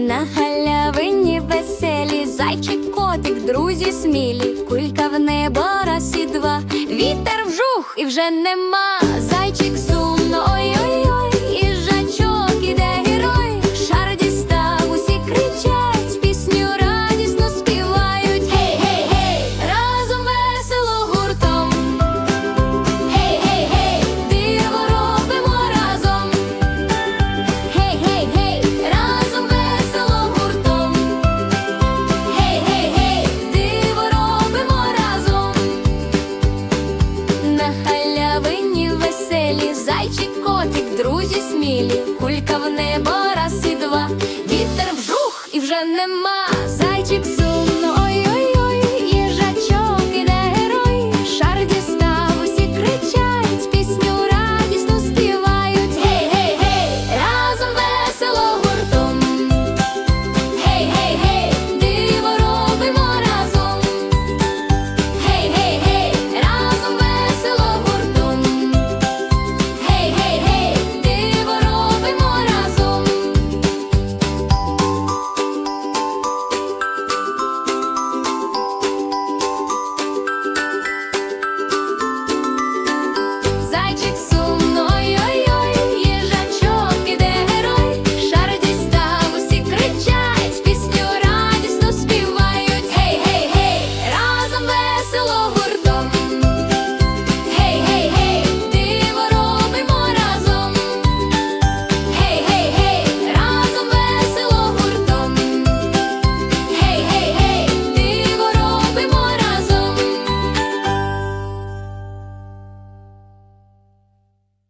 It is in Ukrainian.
На галявині веселі, зайчик, котик, друзі смілі, кулька в небо раз і два, вітер вжух і вже нема, зайчик су. Савині веселі, зайчик, котик, друзі смілі, кулька в небо раз і два, вітер вжух і вже нема, зайчик.